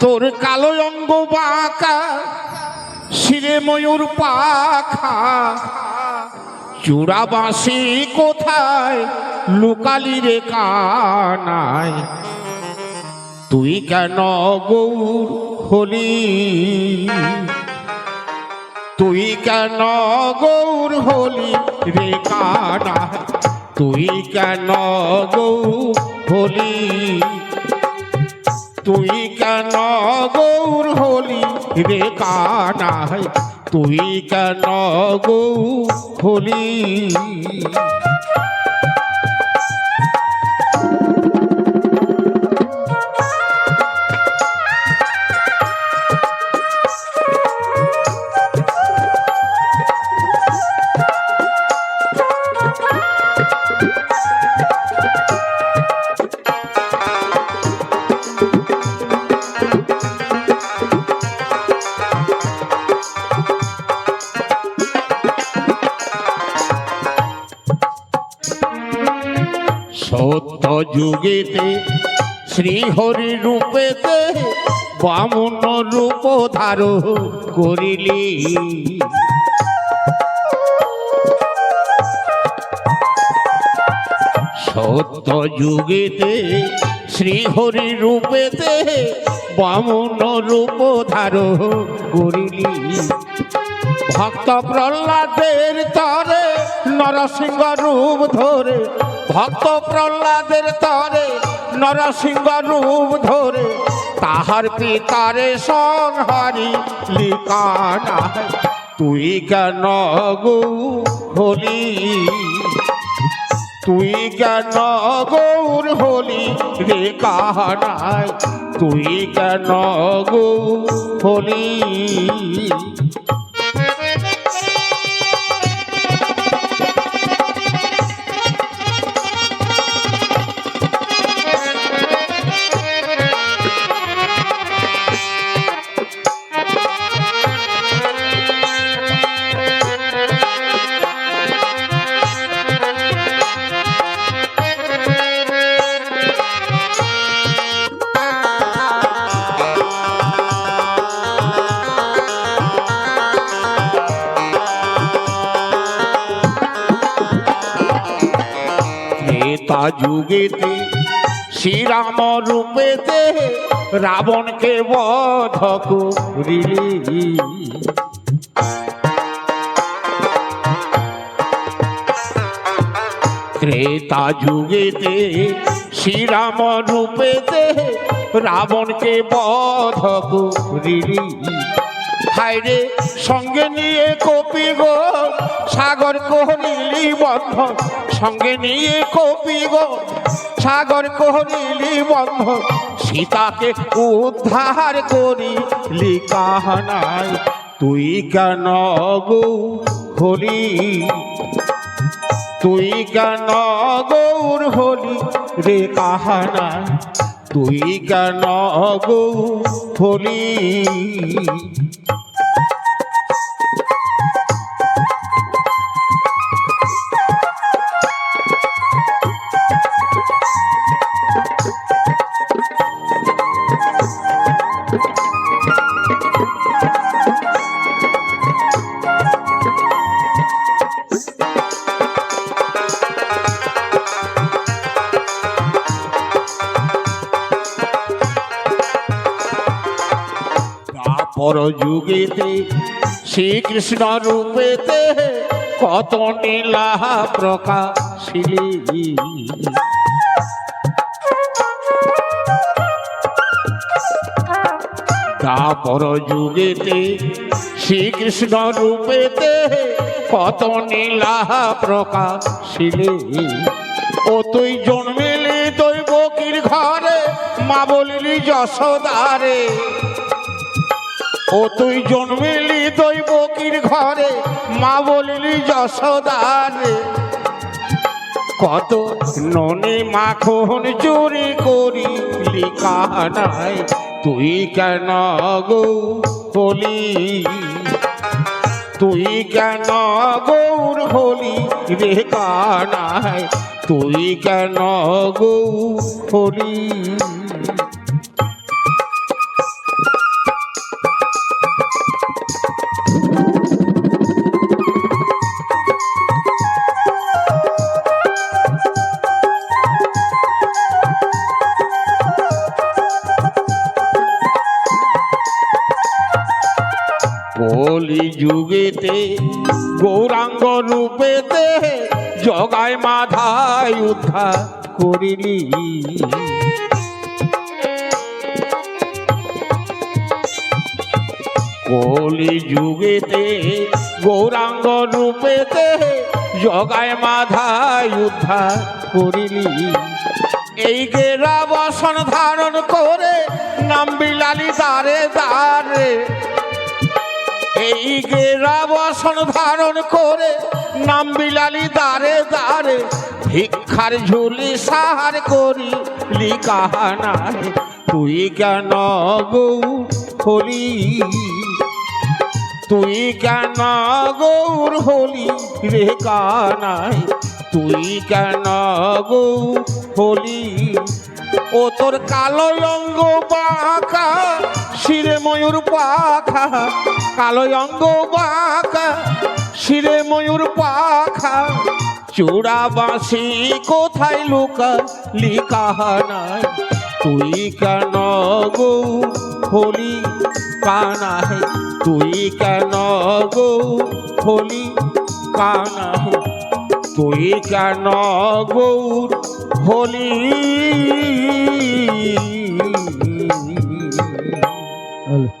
তোর কালো অঙ্গ বাঁকা, শিরে ময়ূর পাখা। চূড়া বাঁশি কোথায়? লুকালি রে কানায় তুই কেন গৌর হলি? তুই কেন গৌর হলি রে কানায় তুই কেন গৌ হলি? তুই কেন গৌর হলি রে কানায় তুই কেন গৌ হলি? সত্য যুগেতে শ্রীহরি রূপেতে বামন রূপ ধার করিলি। সত্য যুগেতে শ্রীহরি রূপেতে বামন রূপ ধার করিলি। ভক্ত প্রহ্লাদের তরে নরসিংহ রূপ ধরে, ভক্ত প্রহ্লাদের তরে নরসিংহ রূপ ধরে, তাহার পিতারে সংহারি লিকানা তুই কেন গৌ হলি? তুই কেন গৌর হলি রে কাহানায় তুই কেন গৌ হলি? ত্রেতা যুগেতে শ্রীরাম রূপেতে রাবণকে বধ করিলি। ত্রেতা যুগেতে শ্রীরাম রূপেতে রাবণকে বধ করিলি। হাইরে সঙ্গে নিয়ে কপি গো, সাগর কহরিলি বন্ধ সঙ্গে নিয়ে কপি গো, সাগর কহরিলি বন্ধ, সীতাকে উদ্ধার করিলি কাহানায়, তুই কেন গো হলি? তুই কেন গৌর হলি রে কাহানায়, তুই কেন গৌর হলি? পর যুগেতে শ্রীকৃষ্ণ রূপেতে কত নীলা প্রকাশিলি। তাপর যুগেতে শ্রীকৃষ্ণ রূপেতে কত নীলা প্রকাশিলি। ও তুই জন্মিলি তুই বকির ঘরে, মা বলিলি যশোদারে। ও তুই জন্মিলি তুই বকির ঘরে, মা বলিলি যশোদারে কত ননি মাখন চুরি করিলি কানায়, তুই কেন গো হলি? তুই কেন গৌর হলি রে কানায়, তুই কেন গৌ হলি? কলি যুগেতে, গৌরাঙ্গ রূপেতে জগায় মাধায় উদ্ধার করিলি। কলি যুগেতে, গৌরাঙ্গ রূপেতে জগায় মাধায় উদ্ধার করিলি। এই গেরা বসন ধারণ করে নাম বিলালি দারে দারে এই গেরা বসন ধারণ করে, নাম বিলালি দারে দারে ভিক্ষার ঝুলি সাহার করি লিকাহানায় তুই কেন গৌ হলি? তুই কেন গৌর হলি রে কানাই? তুই কেন গৌ হলি? ও তোর কালো অঙ্গ বাঁকা শিরে ময়ূর পাখা, কালো অঙ্গ বাঁকা শিরে ময়ূর পাখা চূড়া বাঁশি কোথায় লুকা লিকাহানাই তুই কেন গৌ হলি কানাই তুই কেন গৌ হলি কানাই তুই কেন গৌর হলি